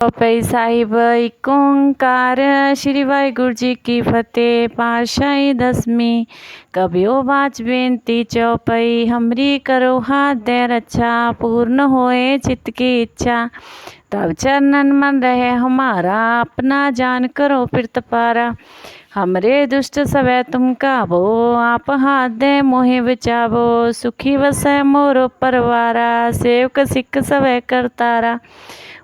चौपाई साहिब ओंकार श्री वाहगुरु जी की फतेह पाशाही दसवीं कबियो बाच बेनती चौपई हमरी करो हाथ दे रक्षा पूर्ण होए चित्त की इच्छा तब चरणन मन रहे हमारा अपना जान करो फिर पारा हमरे दुष्ट सवै तुम काबो आप हाथ दे मोहे बचावो सुखी वसै मोरो परवारा सेवक सिख सवै करतारा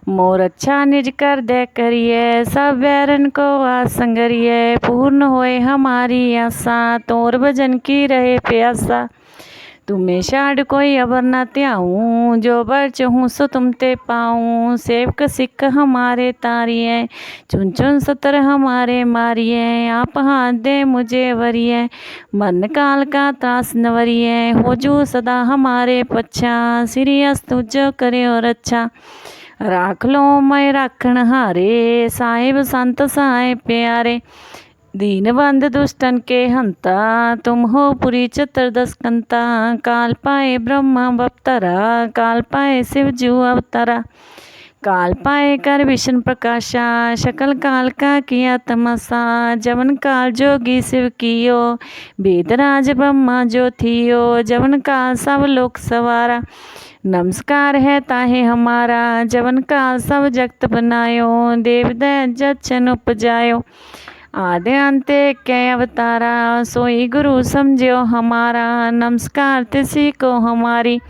मोर अच्छा निज कर दे करिए, सब बैरन को आसंगरिए पूर्ण होए हमारी आशा, तोर भजन की रहे प्यासा। तुम्हें शाड कोई अबर न त्याऊं, जो बर चहूँ सो तुम ते पाऊँ। सेवक सिख हमारे तारिए, चुन चुन सतर हमारे मारिए। आप हाथ दे मुझे वरिए, मन काल का त्रास नवरिए हो जू सदा हमारे पच्छा श्री अस्तु जो करे और अच्छा। राख लो मैं राखण हारे साहिब संत सहाय प्यारे दीनबंध दुष्टन के हंता तुम हो पुरी चतुर्दश कंता काल पाए ब्रह्मा बप्तरा काल पाए शिव जू अवतारा काल पाए कर विष्णु प्रकाशा, शकल काल का किया तमसा जवन काल जोगी शिव कियो वेदराज ब्रह्मा जो थियो, जवन काल सब लोक सवारा। नमस्कार है ताहे हमारा, जवन काल सब जगत बनायो, देव जचन उपजायो। आदि अंते के अवतारा, सोई गुरु समझो हमारा, नमस्कार तिसी को हमारी।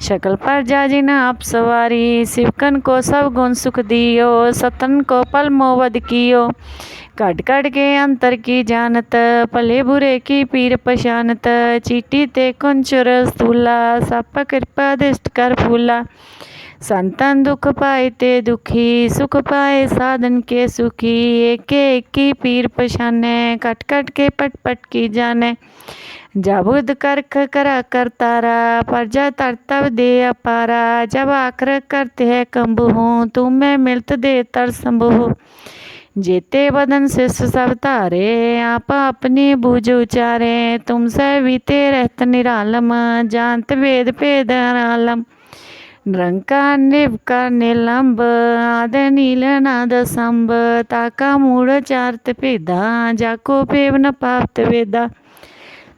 शकल पर जाजिना आप सवारी शिवकन को सब गुण सुख दियो, सतन को पल मोवद कियो। कट कट के अंतर की जानत भले बुरे की पीर पशानत चीटी ते कुंचुर स्थूला, सप कृपा दिष्ट कर फूला। संतन दुख पाए ते दुखी, सुख पाए साधन के सुखी। एक एक की पीर पशाने कट कट के पट पट की जाने। जाबुद करख करा करतारा प्रजा तरतब दे अपारा जब आखर करते है कंबु हूँ तुम्हें मिलत दे तर संभु जेते बदन शिष्य सब तारे आप अपनी बूझ उचारे तुमसे बीते रहत निरालम जानत वेद भेद आलम निरंकार निवकार निलंब आद नील नाद संब ताका मूढ़ चारत भेदा जाको पेव न पावत वेदा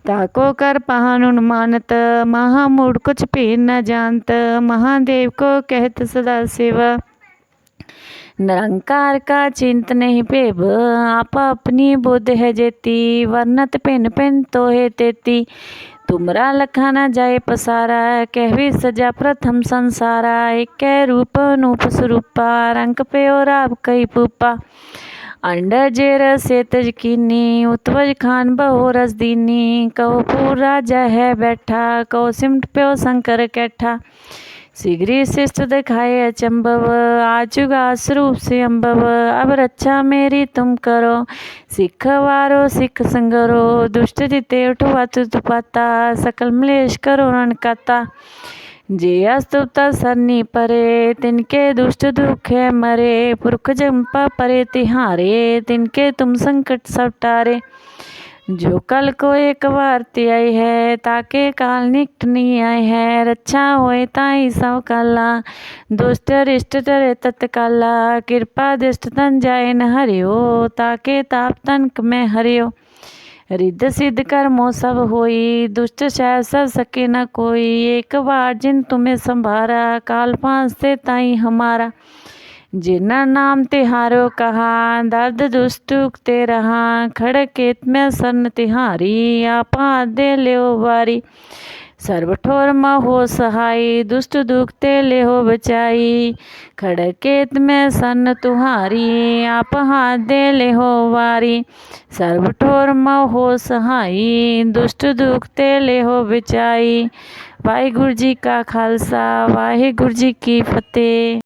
ताको कर पहानुन मानत महामूढ़ कुछ भेद न जानत, महादेव को कहत सदा सेवा। निरंकार का चिंत नहीं पेब, आप अपनी बुद्ध है जेती, वर्णत पिन पिन तो है तेती। तुमरा लखाना जाए पसारा, कहवी सजा प्रथम संसारा, एक रूप नूप स्वरूपा रंग पे और आप कई पुपा अंडर जेर से तजकीनी उतवज खान बहो रस दीनी कहो पूरा राजा है बैठा, कहो सिमट प्यो शंकर कैठा। सिगरी शिष्ट दिखाए अचंभव, आजुगा स्वरूप से अम्भव अब रक्षा मेरी तुम करो, सिख वारो सिख संगरो। दुष्ट जिते उठवा तुपाता सकल मलेश करो रणकाता जे अस्तुता सरनी परे, तिनके दुष्ट दुखे मरे, पुरख जंपा परे, तिहारे, तिनके तुम संकट सटारे जो कल को एक बार आई है, ताके काल निकट नहीं आए है रक्षा होए ताई सब काला। दुष्ट रिष्ट टरे तत्काला कृपा दिष्ट तन जाए न हरियो, ताके ताप तनक में हरियो। रिद्ध सिद्ध कर्मो सब होई दुष्ट शह सब सके न कोई एक बार जिन तुम्हें संभारा काल पाँच से ताई हमारा जिना नाम तिहारो कहा दर्द दुष्ट उगते रहा खड़केत में सन तिहारी आपा दे ले बारी सर्वठोर हो सहाय दुष्ट दुखते ले हो बचाई खड़केत में सन तुहारी आप हाथ दे ले हो वारी सर्वठोर हो सहाय दुष्ट दुखते ले हो बचाई वाहिगुरु जी का खालसा वाहिगुरु जी की फतेह